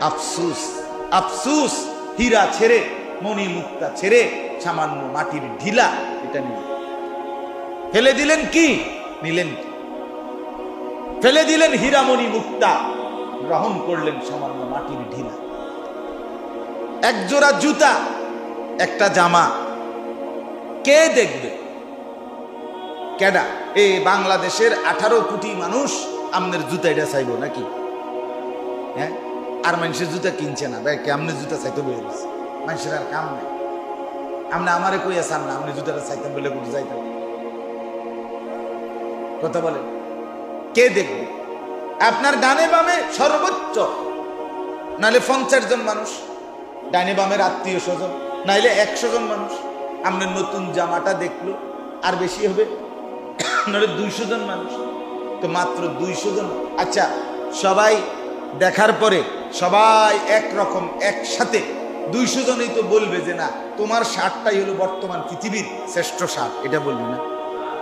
আফসুস আফসুস, হীরা ছেড়ে মণি মুক্তা ছেড়ে, সামান্য মাটির ঢিলা এটা নিলেন। ফেলে দিলেন কি? নিলেন ফেলে দিলেন হীরামণি মুক্তা গ্রহণ করলেন সামান্য মাটির ঢিলা। এক জোড়া জুতা, একটা জামা। কে দেখবে? কেডা? এই বাংলাদেশের আঠারো কোটি মানুষ আমনের জুতা এটা চাইব নাকি? হ্যাঁ? আর মানুষের জুতা কিনছে না। ভাই কেমনের জুতা চাইতে বলে দিচ্ছে মানুষের আর কাম নাই। আপনি আমারে কই আসান না আপনি জুতাটা চাইতেন বলে কোথাও যাইতেন কথা বলেন। কে দেখবে? আপনার ডানে বামে সর্বোচ্চ, নাহলে পঞ্চাশ জন মানুষ, ডানে বামের আত্মীয় স্বজন নাইলে একশো জন মানুষ। আপনার নতুন জামাটা দেখল, আর বেশি হবে। নাহলে দুইশো জন মানুষ। তো মাত্র দুইশো জন। আচ্ছা সবাই দেখার পরে সবাই একরকম, একসাথে। দুইশো জনেই তো বলবে যে না, তোমার শার্টটাই হলো বর্তমান পৃথিবীর শ্রেষ্ঠ শার্ট এটা বলবি না।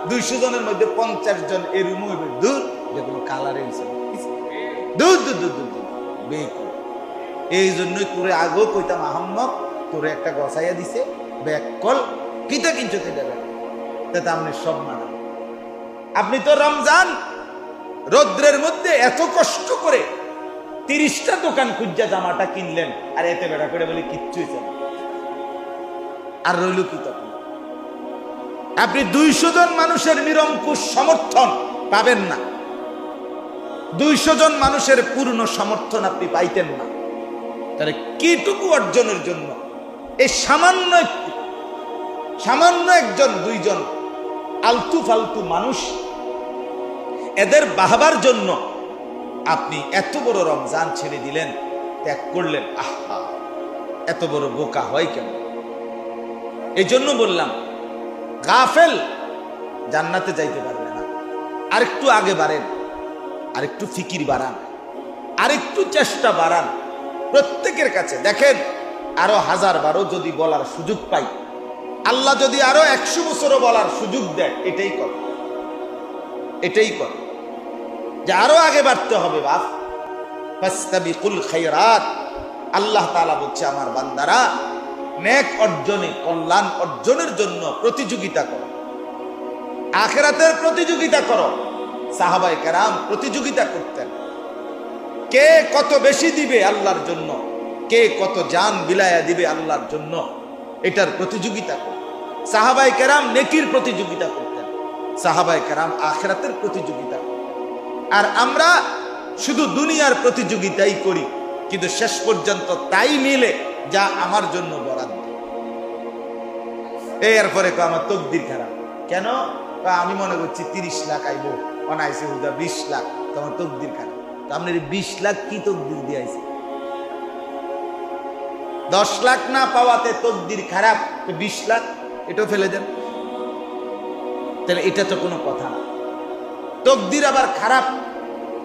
দুইশো জনের মধ্যে পঞ্চাশ জন এরম হইবে। দূর যেগুলো কালারের দূর দূর দূর দূর দূর। এই জন্যই তোরে আগেও কইতাম, আহম্মক, তোরে একটা গসাইয়া দিছে, ব্যাক কল কিতা কিনছো দেবে তাতে আপনি সব মানা। আপনি তো রমজান রৌদ্রের মধ্যে এত কষ্ট করে তিরিশটা দোকান খুঁজা জামাটা কিনলেন। আর এতে বেড়া করে বলে কিচ্ছুই চান আর রইল কি তখন? আপনি দুইশো জন মানুষের নিরঙ্কুশ সমর্থন পাবেন না। দুইশো জন মানুষের পূর্ণ সমর্থন আপনি পাইতেন না। তাহলে কিটুকু অর্জনের জন্য? এই সামান্য সামান্য একজন, দুইজন আলতু ফালতু মানুষ, এদের বাহবার জন্য আপনি এত বড় রমজান ছেড়ে দিলেন, ত্যাগ করলেন, আহা, এত বড় বোকা হয় কেন? এই জন্য বললাম, গাফেল জান্নাতে যাইতে পারবে না। আরেকটু আগে বাড়েন, আরেকটু ফিকির বাড়ান, আরেকটু চেষ্টা বাড়ান। প্রত্যেকের কাছে দেখেন, আরও হাজার বারো যদি বলার সুযোগ পাই। আল্লাহ যদি আরও একশো বছরও বলার সুযোগ দেয়, এটাই কর। এটাই কর। যে আরও আগে বাড়তে হবে খায়রাত। আল্লাহ বলছে, আমার বান্দারা নেক অর্জনে, কল্যাণ অর্জনের জন্য প্রতিযোগিতা করো। আখেরাতের প্রতিযোগিতা করো। সাহাবাই কেরাম প্রতিযোগিতা করতেন। কে কত বেশি দিবে আল্লাহর জন্য? কে কত জান বিলায়া দিবে আল্লাহর জন্য? এটার প্রতিযোগিতা করো। সাহাবাই কেরাম নেকির প্রতিযোগিতা করতেন। সাহাবাই কেরাম আখেরাতের প্রতিযোগিতা করতেন। আর আমরা শুধু দুনিয়ার প্রতিযোগিতাই করি, কিন্তু শেষ পর্যন্ত তাই মিলে যা আমার জন্য বরাদ্দ। এরপরে আমার তকদির খারাপ। কেন? আমি মনে করছি তিরিশ লাখ আইবো অনাইছে হুদা বিশ লাখ, তো আমার তকদির খারাপ। তো আপনার বিশ লাখ কি তকদির দিয়ে আইছে দশ লাখ না পাওয়াতে তকদির খারাপ বিশ লাখ, এটাও ফেলে দেন। তাহলে এটা তো কোনো কথা না। তকদির আবার খারাপ,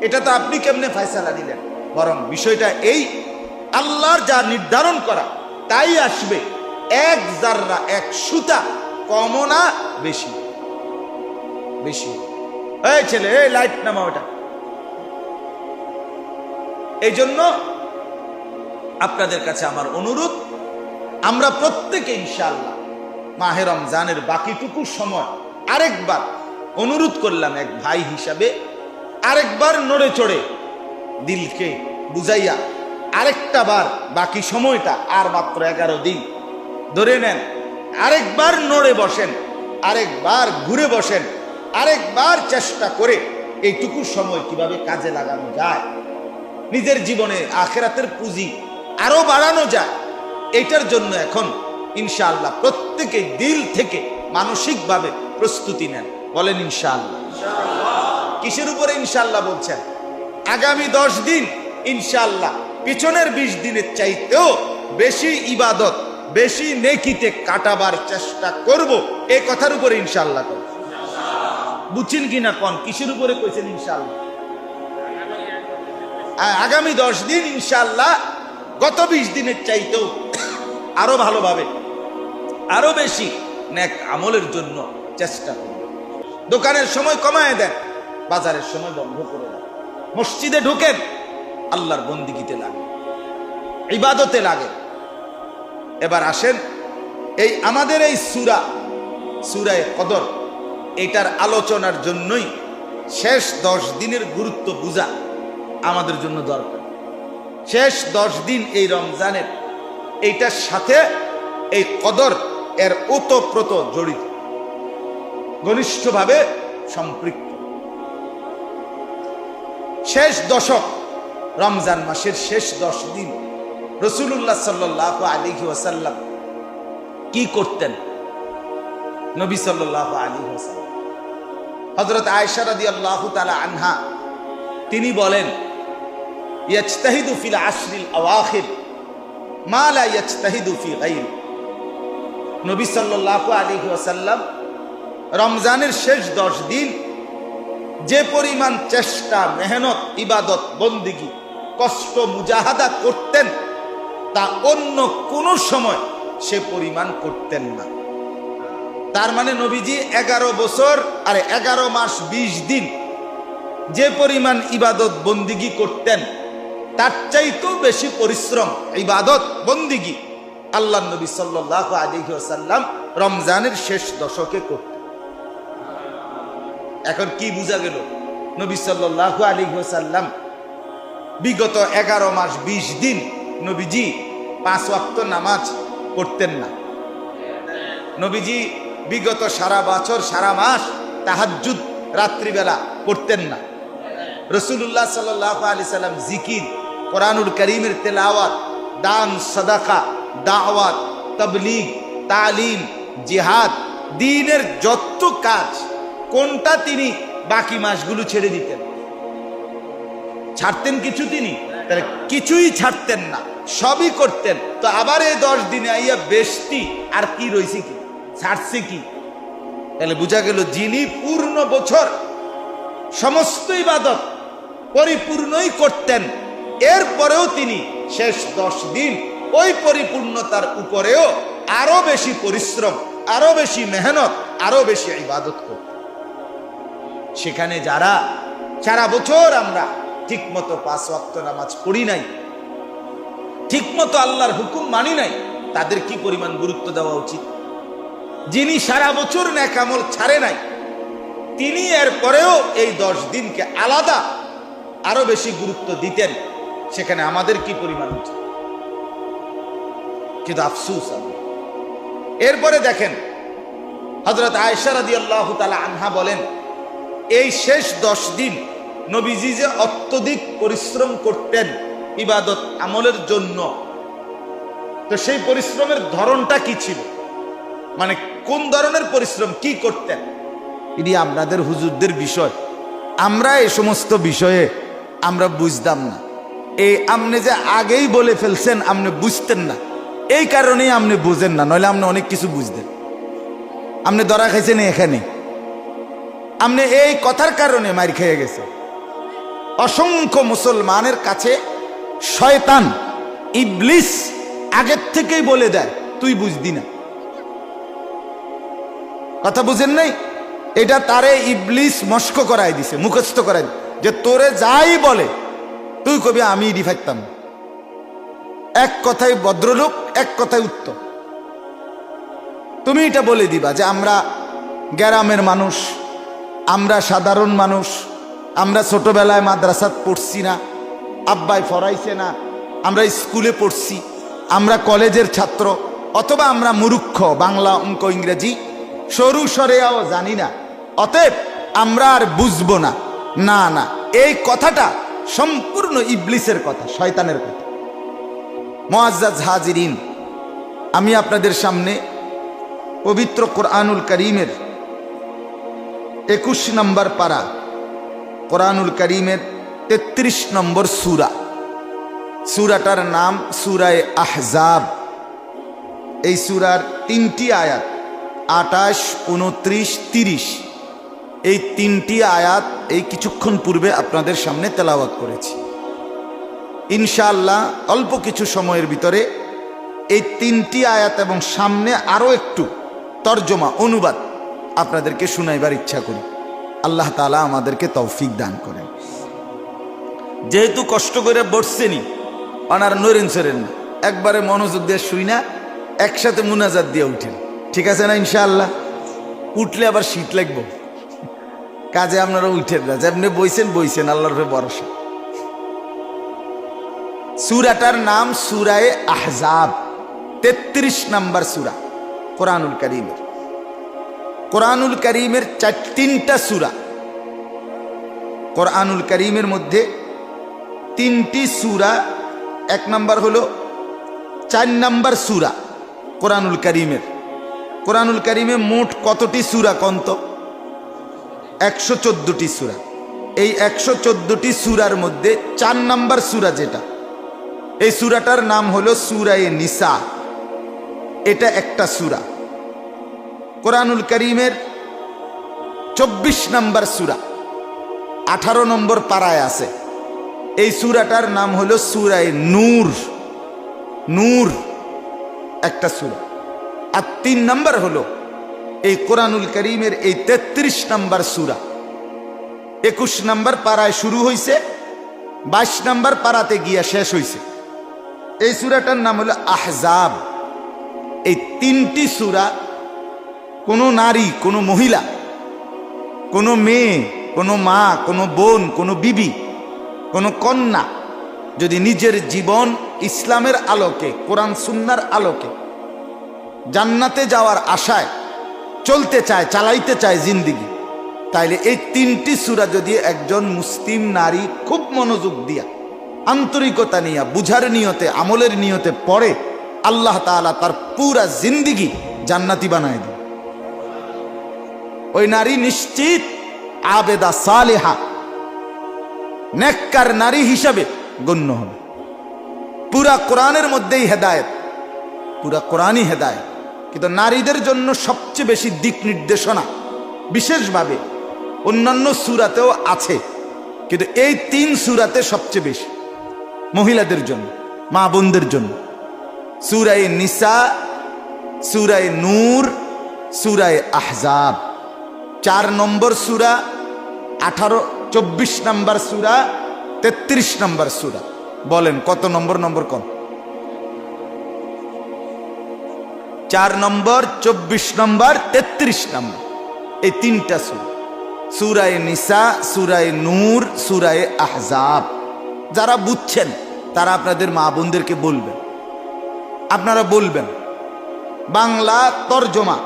এটা তো আপনি কেমনে ফয়সালা দিলেন? বরং বিষয়টা এই, আল্লাহর যা নির্ধারণ করা, তাই আসবে। এক জাররা, এক সুতা, কমও না, বেশি। বেশি। এই ছেলে, এই লাইট নামা ওটা এই জন্য আপনাদের কাছে আমার অনুরোধ, আমরা প্রত্যেকে ইনশাল্লাহ মাহে রমজানের বাকিটুকু সময় আরেকবার অনুরোধ করলাম এক ভাই হিসাবে আরেকবার নড়ে চড়ে দিলকে বুঝাইয়া আরেকটা বার বাকি সময়টা আর মাত্র এগারো দিন ধরে নেন। আরেকবার নড়ে বসেন, আরেকবার ঘুরে বসেন, আরেকবার চেষ্টা করে এইটুকু সময় কীভাবে কাজে লাগানো যায়। নিজের জীবনে আখেরাতের পুঁজি আরও বাড়ানো যায়। এটার জন্য এখন ইনশাআল্লাহ প্রত্যেকে দিল থেকে মানসিকভাবে প্রস্তুতি নেন। বলেন ইনশাআল্লাহ। কিসের উপরে ইনশাআল্লাহ বলছেন? আগামী দশ দিন ইনশাআল্লাহ পিছনের বিশ দিনের চাইতেও বেশি ইবাদত, বেশি নেকিতে কাটাবার চেষ্টা করব এই কথার উপরে ইনশাআল্লাহ করব বুঝছেন কিনা কন? কিসের উপরে কইছেন ইনশাআল্লাহ? আগামী দশ দিন ইনশাআল্লাহ গত বিশ দিনের চাইতেও আরও ভালোভাবে, আরও বেশি নেক আমলের জন্য চেষ্টা করব। দোকানের সময় কমায় দেন, বাজারের সময় বন্ধ করে দেন। মসজিদে ঢুকেন, আল্লাহর বন্দিগিতে লাগে, ইবাদতে লাগে। এবার আসেন, এই আমাদের এই সুরা, সুরায় কদর, এটার আলোচনার জন্যই শেষ দশ দিনের গুরুত্ব বুঝা আমাদের জন্য দরকার। শেষ দশ দিন এই রমজানের, এইটার সাথে এই কদর এর ওতপ্রোত জড়িত। ঘনিষ্ঠভাবে সম্পৃক্ত। শেষ দশক, রমজান মাসের শেষ দশ দিন রসুল্লাহ সাল্লাহ আলিহি ওয়াসাল্লাম কি করতেন? নবী সাল্লাহ আলী ওয়াসাল্লাম। হজরত আয়সা রাদি আল্লাহ তালা আনহা, তিনি বলেন, ইয়াজতাহিদু ফিল আশরিল আওয়াখির, মা নবী সাল্লাল্লাহু আলাইহি ওয়াসাল্লাম রমজানের শেষ দশ দিন যে পরিমাণ চেষ্টা, মেহনত, ইবাদত, বন্দিগি, কষ্ট, মুজাহাদা করতেন, তা অন্য কোনো সময় সে পরিমাণ করতেন না। তার মানে নবীজি এগারো বছর আর এগারো মাস বিশ দিন যে পরিমাণ ইবাদত, বন্দিগি করতেন, তার চাইতেও বেশি পরিশ্রম, ইবাদত, বন্দিগি আল্লাহ নবী সাল্লাহ আলিহি আসাল্লাম রমজানের শেষ দশকে করতেন। এখন কি বোঝা গেল? নবী সাল্লাহ আলিহি আসাল্লাম বিগত এগারো মাস, বিশ দিন নবীজি পাঁচ ওয়াক্ত নামাজ পড়তেন না। নবীজি বিগত সারা বছর, সারা মাস তাহাজ্জুদ রাত্রিবেলা পড়তেন না। রসুল্লাহ সাল্লাহ আলি সাল্লাম জিকির, কোরআনুল করিমের তেলাওয়াত, দান, সদাকা, দাওয়াত, তবলিগ, তালিম, জিহাদ, দিনের যত কাজ কোনটা তিনি বাকি মাসগুলো ছেড়ে দিতেন? ছাড়তেন কিছু তিনি? তাহলে কিছুই ছাড়তেন না, সবই করতেন। তো আবার এই দশ দিনে আইয়া বেশতি, আর কি রয়েছে কি? ছাড়ছে কি? তাহলে বোঝা গেল যিনি পূর্ণ বছর সমস্ত ইবাদত পরিপূর্ণই করতেন, এরপরেও তিনি শেষ দশ দিন ওই পরিপূর্ণতার উপরেও আরও বেশি পরিশ্রম, আরও বেশি মেহনত, আরও বেশি ইবাদত করতেন। সেখানে যারা, সারা বছর আমরা ঠিক মতো পাঁচ ওয়াক্ত নামাজ পড়ি নাই ঠিক মতো আল্লাহর হুকুম মানি নাই, তাদের কি পরিমাণ গুরুত্ব দেওয়া উচিত? যিনি সারা বছর ন্যাকামল ছাড়ে নাই, তিনি এর পরেও এই দশ দিনকে আলাদা আরও বেশি গুরুত্ব দিতেন, সেখানে আমাদের কি পরিমাণ উচিত? কিন্তু আফসুস এরপরে দেখেন হজরত আয়সারাদি আল্লাহ তালা আনহা বলেন এই শেষ দশ দিন নবীজি যে অত্যধিক পরিশ্রম করতেন ইবাদত আমলের জন্য, তো সেই পরিশ্রমের ধরনটা কি ছিল? মানে কোন ধরনের পরিশ্রম, কি করতেন? এটি আপনাদের হুজুরদের বিষয়। আমরা এই সমস্ত বিষয়ে আমরা বুঝতাম না। এই আপনি যে আগেই বলে ফেলছেন আপনি বুঝতেন না। এই কারণেই আপনি বুঝেন না, নইলে আপনি অনেক কিছু বুঝতেন। আপনি ধরা খাইছেন এখানে। আপনি এই কথার কারণে মার খেয়ে গেছে। অসংখ্য মুসলমানের কাছে শয়তান, ইবলিস আগের থেকেই বলে দেয়, তুই বুঝদি না। কথা বুঝেন নাই? এটা তারে ইবলিস মস্ক করাই দিছে, মুখস্থ করাই যে তোরে যাই বলে, তুই কবি আমি ইডি এক কথায় ভদ্রলোক, এক কথায় উত্তর তুমি এটা বলে দিবা যে আমরা গ্রামের মানুষ আমরা সাধারণ মানুষ, আমরা ছোটবেলায় মাদ্রাসাত পড়ছি না, আব্বাই ফরাইছে না, আমরা স্কুলে পড়ছি, আমরা কলেজের ছাত্র, অথবা আমরা মুরুক্ষ বাংলা অঙ্ক, ইংরেজি, সরু সরেয়াও জানি না। অতএব আমরা আর বুঝব না না না, এই কথাটা সম্পূর্ণ ইবলিসের কথা, শয়তানের কথা। মোয়াজ্জাজ হাজিরিন, আমি আপনাদের সামনে পবিত্র কোরআনুল করিমের একুশ নম্বর পারা, কোরআনুল করিমের তেত্রিশ নম্বর সুরা। সুরাটার নাম সুরায় আহজাব। এই সুরার তিনটি আয়াত আটাশ উনত্রিশ, তিরিশ। এই তিনটি আয়াত এই কিছুক্ষণ পূর্বে আপনাদের সামনে তেলাওয়াত করেছি। ইনশাআল্লাহ অল্প কিছু সময়ের ভিতরে এই তিনটি আয়াত এবং সামনে আরও একটু তর্জমা, অনুবাদ আপনাদেরকে শুনাইবার ইচ্ছা করি। আল্লাহ তালা আমাদেরকে তৌফিক দান করেন। যেহেতু কষ্ট করে বসছেনি, অনার নরেন সরেন একবারে মনোযোগ দিয়ে শুই না, একসাথে মুনাজাত দিয়ে উঠেন। ঠিক আছে না ইনশাআল্লাহ? উঠলে আবার শীত লাগবো। কাজে আপনারা উঠেন না, যেমনি বইছেন বইছেন, আল্লাহর ভরসা। সুরাটার নাম সুরায়ে আহজাব, তেত্রিশ নাম্বার সুরা, কোরআনুল করিমের। কোরআনুল করিমের চার তিনটা সুরা। কোরআনুল করিমের মধ্যে তিনটি সুরা, এক নাম্বার হলো চার নাম্বার সুরা কোরআনুল করিমের। কোরআনুল করিমে মোট কতটি সুরা কন্ত? একশো চোদ্দটি সুরা। এই একশো চোদ্দটি সুরার মধ্যে চার নাম্বার সুরা যেটা, এই সুরাটার নাম হলো সুরায়ে নিসা। এটা একটা সুরা। কোরআনুল করিমের চব্বিশ নম্বর সুরা। আঠারো নম্বর পাড়ায় আছে। এই সুরাটার নাম হলো সুরায় নূর। নূর একটা সুরা। আর তিন নম্বর হলো এই কোরআনুল করিমের এই তেত্রিশ নম্বর সুরা। একুশ নম্বর পাড়ায় শুরু হয়েছে বাইশ নম্বর পাড়াতে গিয়া শেষ হয়েছে এই সুরাটার নাম হলো আহজাব। এই তিনটি সুরা কোনো নারী, কোনো মহিলা, কোনো মেয়ে, কোনো মা, কোনো বোন, কোনো বিবি, কোনো কন্যা যদি নিজের জীবন ইসলামের আলোকে, কোরআন সুন্নার আলোকে, জান্নাতে যাওয়ার আশায় চলতে চায়, চালাইতে চায় জিন্দিগি, তাইলে এই তিনটি সুরা যদি একজন মুসলিম নারী খুব মনোযোগ দিয়া, আন্তরিকতা নিয়া, বুঝার নিয়তে, আমলের নিয়তে পড়ে, আল্লাহ তাআলা তার পুরা জিন্দিগি জান্নাতি বানায় দেয়। ওই নারী নিশ্চিত আবেদা সালেহা। নেককার নারী হিসাবে গণ্য হবে। পুরা কোরআনের মধ্যেই হেদায়েত। পুরা কোরআনই হেদায়েত। কিন্তু নারীদের জন্য সবচেয়ে বেশি দিক নির্দেশনা বিশেষভাবে অন্যান্য সুরাতেও আছে। কিন্তু এই তিন সুরাতে সবচেয়ে বেশি। মহিলাদের জন্য, মা বোনদের জন্য। সুরায় নিসা, সুরায় নূর, সুরায় আহজাব। চার নম্বর সুরা, আঠারো, চব্বিশ নম্বর সুরা, তেত্রিশ নম্বর সুরা। বলেন, কত নম্বর নম্বর কম চার নম্বর, চব্বিশ নম্বর, তেত্রিশ নম্বর। এই তিনটা সুর। সুরায় নিসা, সুরায় নূর, সুরায় আহজাব। যারা বুঝছেন, তারা আপনাদের মা বোনদেরকে বলবেন। আপনারা বলবেন, বাংলা তর্জমা,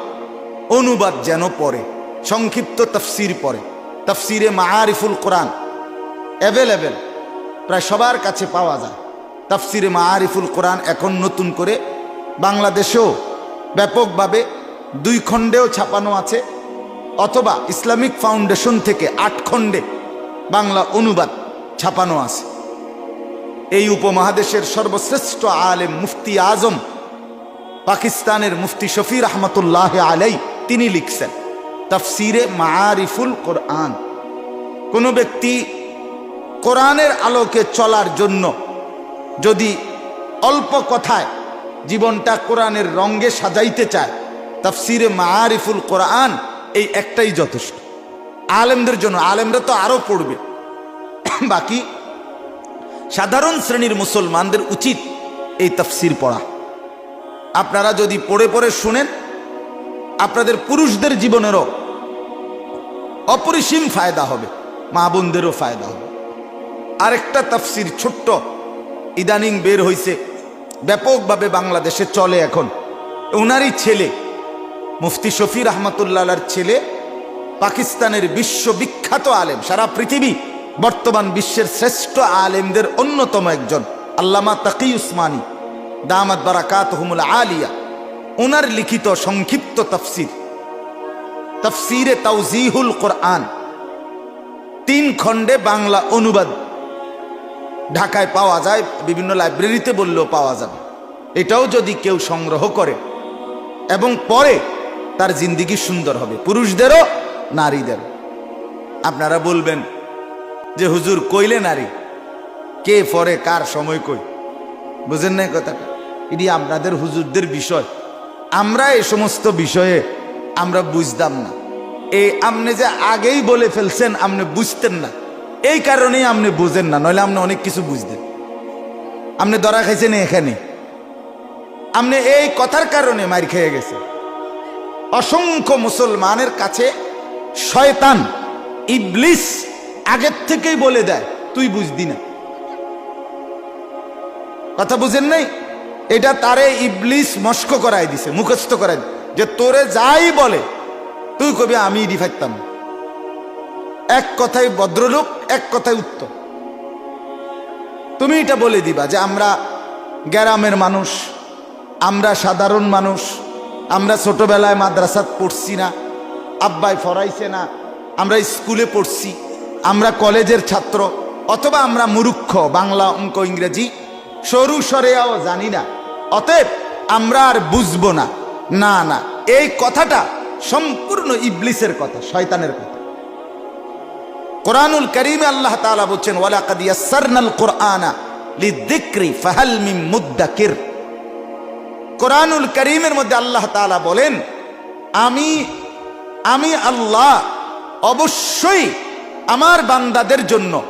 অনুবাদ যেন পড়ে। সংক্ষিপ্ত তফসির পড়ে। তফসিরে মাআরিফুল কোরআন। অ্যাভেলেবেল প্রায় সবার কাছে পাওয়া যায়। তফসিরে মাআরিফুল কোরআন এখন নতুন করে বাংলাদেশেও ব্যাপকভাবে দুই খণ্ডেও ছাপানো আছে, অথবা ইসলামিক ফাউন্ডেশন থেকে আট খণ্ডে বাংলা অনুবাদ ছাপানো আছে। এই উপমহাদেশের সর্বশ্রেষ্ঠ আলেম মুফতি আজম, পাকিস্তানের মুফতি শফির রহমতুল্লাহ আলাই তিনি লিখছেন তফসিরে মারিফুল কোরআন। কোনো ব্যক্তি কোরআনের আলোকে চলার জন্য যদি অল্প কথায় জীবনটা কোরআনের রঙ্গে সাজাইতে চায়, তফসিরে মারিফুল কোরআন এই একটাই যথেষ্ট। আলেমদের জন্য, আলেমরা তো আরও পড়বে। বাকি সাধারণ শ্রেণির মুসলমানদের উচিত এই তফসির পড়া। আপনারা যদি পড়ে পড়ে শুনেন আপনাদের পুরুষদের জীবনেরও অপরিসীম ফায়দা হবে, মা বোনদেরও ফায়দা হবে। আরেকটা তফসির ছোট্ট ইদানিং বের হয়েছে ব্যাপকভাবে বাংলাদেশে চলে এখন। ওনারই ছেলে, মুফতি শফি রহমতুল্লাহর ছেলে, পাকিস্তানের বিশ্ববিখ্যাত আলেম, সারা পৃথিবী বর্তমান বিশ্বের শ্রেষ্ঠ আলেমদের অন্যতম একজন, আল্লামা তাকি উসমানী দামাত বারাকাত হুমুল আলিয়া। ওনার লিখিত সংক্ষিপ্ত তফসির। তফসিরে তাউজিহুল কোরআন। তিন খণ্ডে বাংলা অনুবাদ। ঢাকায় পাওয়া যায়, বিভিন্ন লাইব্রেরিতে বললেও পাওয়া যাবে। এটাও যদি কেউ সংগ্রহ করে এবং পরে তার জিন্দিগি সুন্দর হবে। পুরুষদেরও, নারীদেরও। আপনারা বলবেন যে, হুজুর, কইলে নারী? কে পরে কার, সময় কই? বুঝেন না কথাটা? এটি আপনাদের হুজুরদের বিষয়। আমরা এই সমস্ত বিষয়ে আমরা বুঝতাম না। এই আপনি যে আগেই বলে ফেলছেন আপনি বুঝতেন না। এই কারণেই আপনি বুঝেন না, নইলে আপনি অনেক কিছু বুঝতেন। আপনি ধরা খাইছেন এখানে। আপনি এই কথার কারণে মার খেয়ে গেছে। অসংখ্য মুসলমানের কাছে শয়তান, ইবলিস আগের থেকেই বলে দেয়, তুই বুঝদি না। কথা বুঝেন নাই? এটা তারে ইবলিস মস্ক করাই দিছে, মুখস্থ করাই যে তোরে যাই বলে, তুই কবি আমি ইডি ফাইতাম। এক কথায় ভদ্রলোক, এক কথায় উত্তর তুমি এটা বলে দিবা যে আমরা গ্রামের মানুষ, আমরা সাধারণ মানুষ, আমরা ছোটবেলায় মাদ্রাসাত পড়ছি না, আব্বাই ফরাইছে না, আমরা স্কুলে পড়ছি, আমরা কলেজের ছাত্র, অথবা আমরা মুরুক্ষ বাংলা অঙ্ক, ইংরেজি সরু সরেয়াও জানি না। অতএব আমরা আর বুঝব না। না না, এই কথাটা সম্পূর্ণ ইবলিসের কথা, শয়তানের কথা। কোরআনুল করিমে আল্লাহ তাআলা বলছেন, ওয়ালাকাদ ইয়াসসারনাল কুরআনা কোরআনুল করিমের মধ্যে আল্লাহ তাআলা বলেন, আমি আমি আল্লাহ অবশ্যই আমার বান্দাদের জন্য,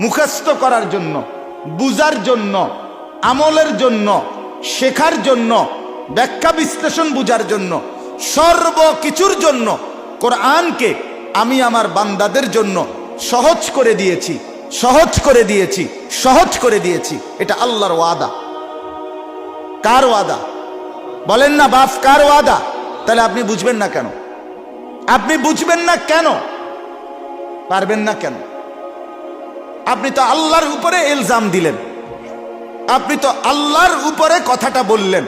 মুখস্থ করার জন্য, বুজার জন্য আমলের জন্য, শেখার জন্য, ব্যাখ্যা বিশ্লেষণ বুঝার জন্য সর্বকিছুর জন্য কোরআনকে আমি আমার বান্দাদের জন্য সহজ করে দিয়েছি, সহজ করে দিয়েছি, সহজ করে দিয়েছি। এটা আল্লাহর ওয়াদা। কার ওয়াদা? বলেন না, বাপ, কার ওয়াদা? তাহলে আপনি বুঝবেন না কেন? আপনি বুঝবেন না কেন? পারবেন না কেন? আপনি তো আল্লাহর উপরে এলজাম দিলেন। আপনি তো আল্লাহর উপরে কথাটা বললেন।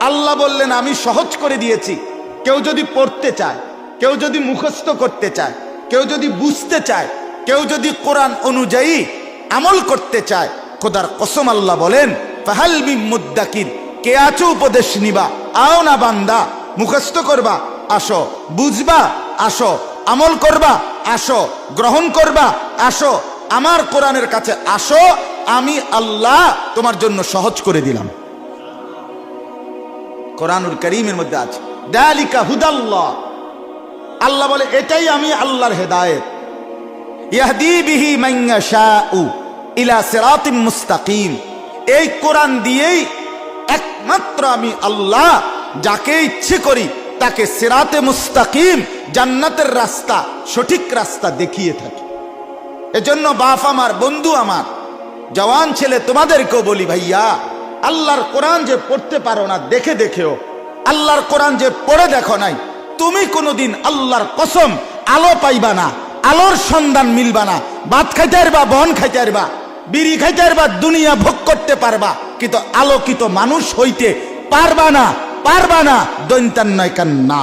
আল্লাহ বললেন, আমি সহজ করে দিয়েছি। কেউ যদি পড়তে চায়, কেউ যদি মুখস্থ করতে চায়, কেউ যদি বুঝতে চায়, কেউ যদি কোরআন অনুযায়ী আমল করতে চায়, খোদার কসম আল্লাহ বলেন, ফাহাল মুদ্দাকির কে আছো উপদেশ নিবা? আও না বান্দা, মুখস্থ করবা, আসো। বুঝবা, আসো। আমল করবা, আসো। গ্রহণ করবা, আসো। আমার কোরআনের কাছে আসো আমি আল্লাহ তোমার জন্য সহজ করে দিলাম। কোরআনুল করিমের মধ্যে আছে, দালিকা হুদাল্লাহ। আল্লাহ বলে, এটাই আমি আল্লাহর হেদায়েত। ইয়াহদি বিহি মান ইয়াশাউ ইলা সিরাতিম মুস্তাকিম। এই কোরআন দিয়েই একমাত্র আমি আল্লাহ, যাকে ইচ্ছে করি তাকে সিরাতে মুস্তাকিম, জান্নাতের রাস্তা, সঠিক রাস্তা দেখিয়ে থাকি। এজন্য বাপ আমার, বন্ধু আমার জওয়ান ছেলে, তোমাদেরকেও বলি ভাইয়া, আল্লাহর কোরআন যে পড়তে পারো না, দেখে দেখেও, আল্লাহর কোরআন যে পড়ে দেখো নাই, তুমি কোনোদিন আল্লাহর কসম আলো পাইবা না, আলোর সন্ধান মিলবা না, ভাত খাইতে পারবা, বন খাইতে পারবা, বিড়ি খাইতে পারবা, দুনিয়া ভোগ করতে পারবা, কিন্তু আলোকিত মানুষ হইতে পারবা না পারবা না দৈন্তান নয় কান না